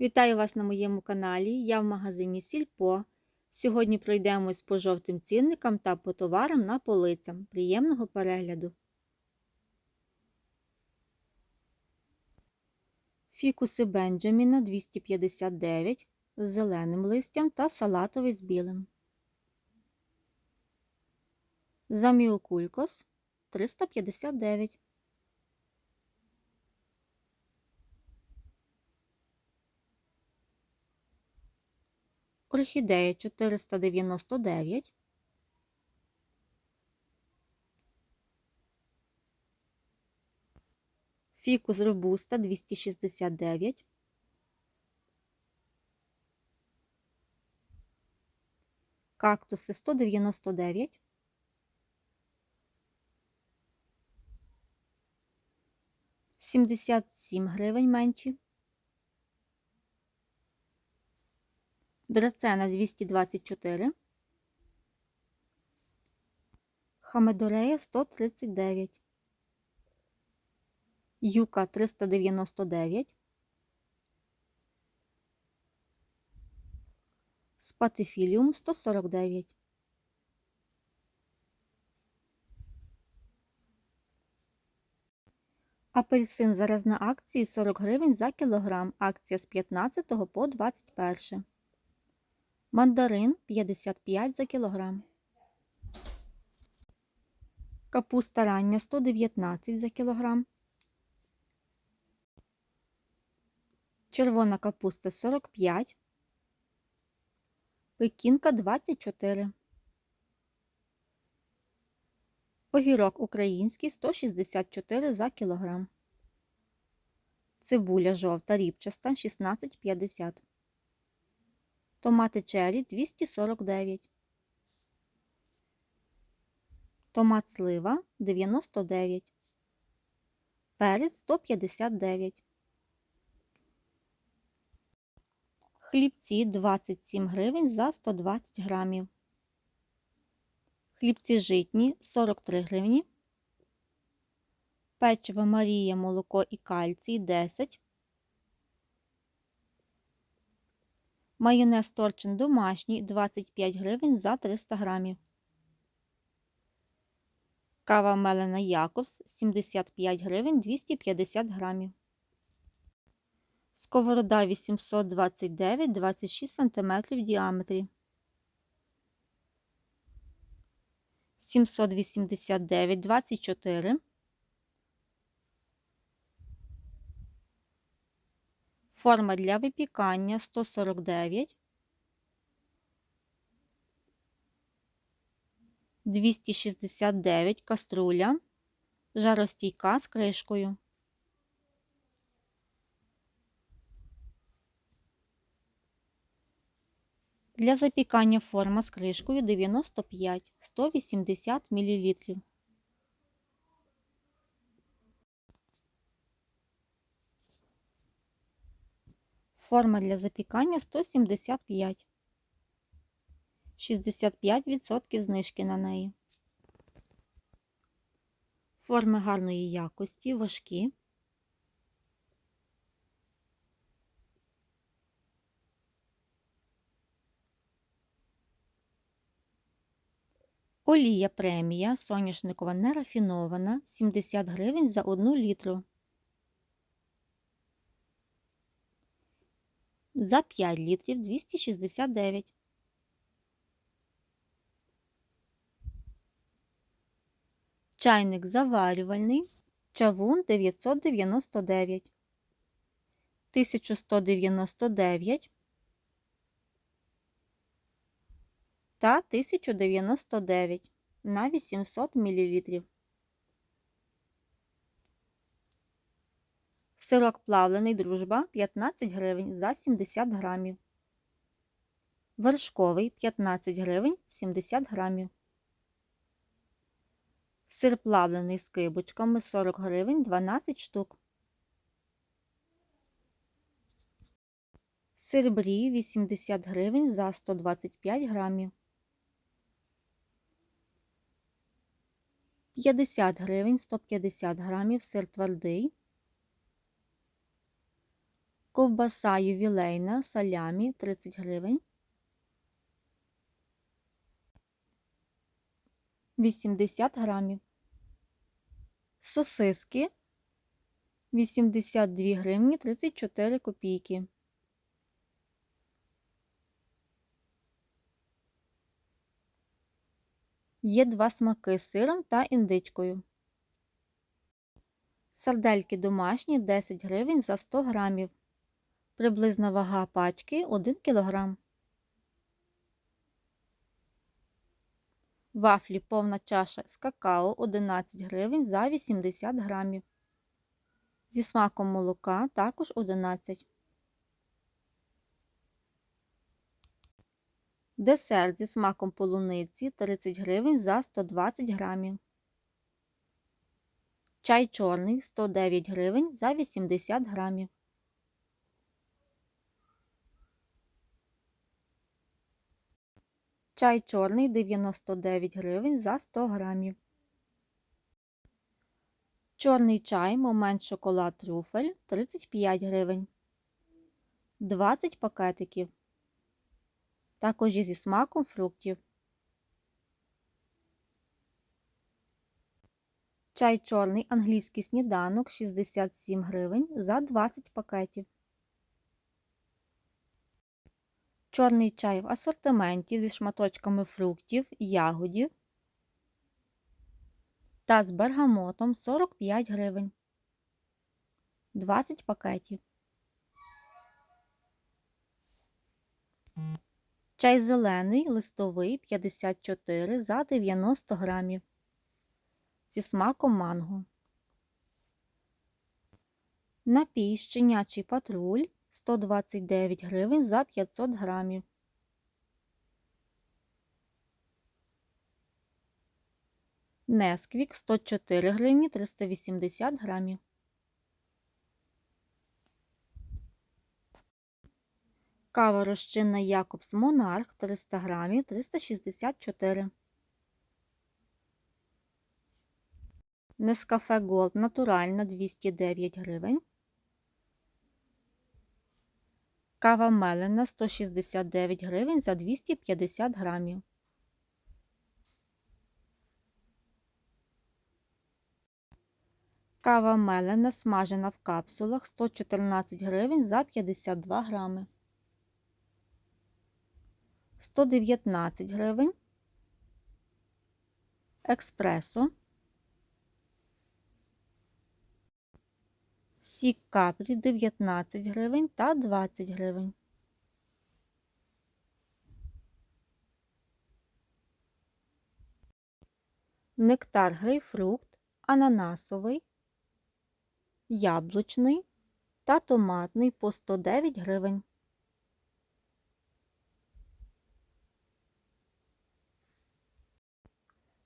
Вітаю вас на моєму каналі. Я в магазині Сільпо. Сьогодні пройдемось по жовтим цінникам та по товарам на полицям. Приємного перегляду! Фікуси Бенджаміна 259 з зеленим листям та салатовий з білим. Заміокулькос 359. Орхідея 499. Фікус робуста 269. Кактуси 199. Сімдесят сім гривень менші. Драцена 224. Хамедорея 139. Юка 399. Спатифіліум 149. Апельсин зараз на акції 40 гривень за кілограм. Акція з 15 по 21. Мандарин 55 за кілограм. Капуста рання 119 за кілограм. Червона капуста 45. Пекінка 24. Огірок український 164 за кілограм. Цибуля жовта ріпчаста 16,50. Томати черрі 249. Томат слива 99. Перець 159. Хлібці 27 гривень за 120 грамів. Хлібці житні 43 гривні. Печиво Марія, молоко і кальцій 10. Майонез торчин домашній 25 гривень за 300 грамів. Кава мелена Якобс 75 гривень 250 грамів. Сковорода 829 26 см в діаметрі. 789 24. Форма для випікання 149. 269 каструля. Жаростійка з кришкою. Для запікання форма з кришкою 95 180 мл. Форма для запікання 175. 65% знижки на неї. Форми гарної якості, важкі. Олія премія соняшникова нерафінована 70 гривень за 1 літру. За 5 літрів 269. Чайник заварювальний. Чавун 999. 1199 та 1099 на 800 мл. Сирок плавлений дружба 15 гривень за 70 грамів. Вершковий 15 гривень 70 грамів. Сир плавлений з кибочками 40 гривень 12 штук. Сир брі 80 гривень за 125 грамів. 50 гривень 150 грамів сир твердий. Ковбаса ювілейна салямі 30 гривень. 80 грамів. Сосиски 82 гривні 34 копійки. Є два смаки з сиром та індичкою. Сардельки домашні 10 гривень за 100 грамів. Приблизна вага пачки 1 кг. Вафлі повна чаша з какао 11 гривень за 80 грамів. Зі смаком молока також 11. Десерт зі смаком полуниці 30 гривень за 120 грамів. Чай чорний 109 гривень за 80 грамів. Чай чорний 99 гривень за 100 грамів. Чорний чай момент шоколад трюфель 35 гривень. 20 пакетиків. Також зі смаком фруктів. Чай чорний англійський сніданок 67 гривень за 20 пакетів. Чорний чай в асортименті зі шматочками фруктів, ягодів та з бергамотом 45 гривень. 20 пакетів. Чай зелений листовий 54 за 90 грамів. Зі смаком манго. Напій щенячий патруль 129 гривень за 500 грамів. Несквік 104 гривні 380 грамів. Кава розчинна Якобс Монарх 300 грамів 364. Нескафе Голд натуральна 209 гривень. Кава мелена 169 гривень за 250 грамів. Кава мелена смажена в капсулах 114 гривень за 52 грами. 119 гривень. Експресо. Сік каплі 19 гривень та 20 гривень. Нектар грейпфрукт, ананасовий, яблучний та томатний по 109 гривень.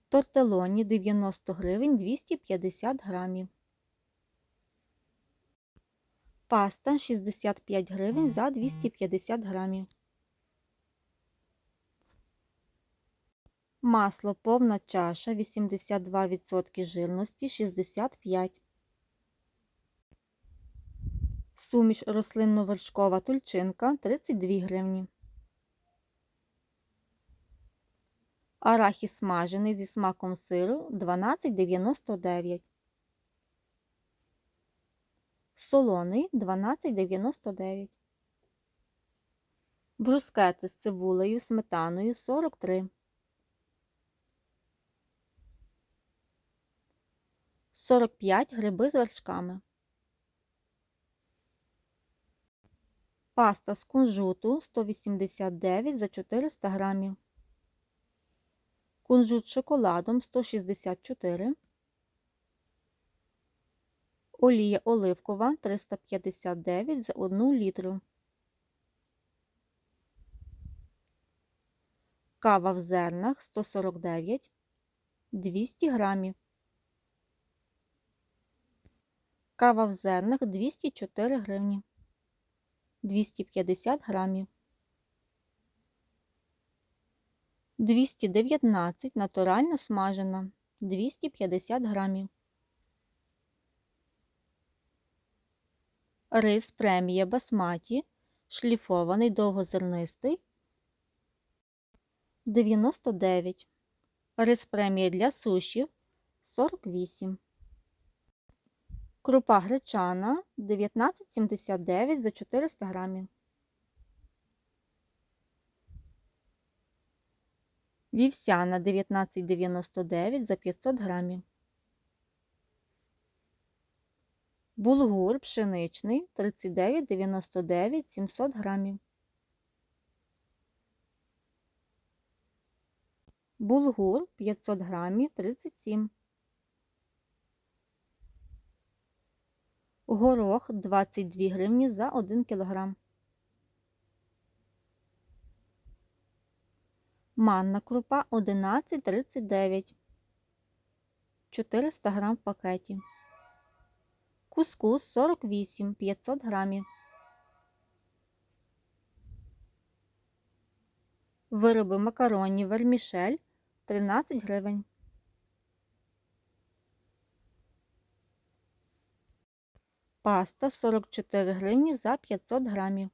Тортелоні 90 гривень 250 грамів. Паста 65 гривень за 250 грамів. Масло повна чаша 82% жирності 65. Суміш рослинно-вершкова тульчинка 32 гривні. Арахіс смажений зі смаком сиру 12,99. Солоний 12,99. Брускети з цибулею, сметаною 43. 45 гриби з вершками. Паста з кунжуту 189 за 400 грамів. Кунжут з шоколадом 164. Олія оливкова 359 за 1 літру. Кава в зернах 149 200 грамів. Кава в зернах 204 гривні. 250 грамів. 219 натуральна смажена 250 грамів. Рис премія басматі, шліфований довгозернистий 99. Рис премія для суші 48. Крупа гречана 19,79 за 400 грамів. Вівсяна 19,99 за 500 грамів. Булгур пшеничний 39,99 700 грамів. Булгур 500 грамів 37. Горох 22 гривні за 1 кілограм. Манна крупа 11,39 400 грам в пакеті. Кускус 48 500 грамів. Вироби макаронні вермішель 13 гривень. Паста 44 гривні за 500 грамів.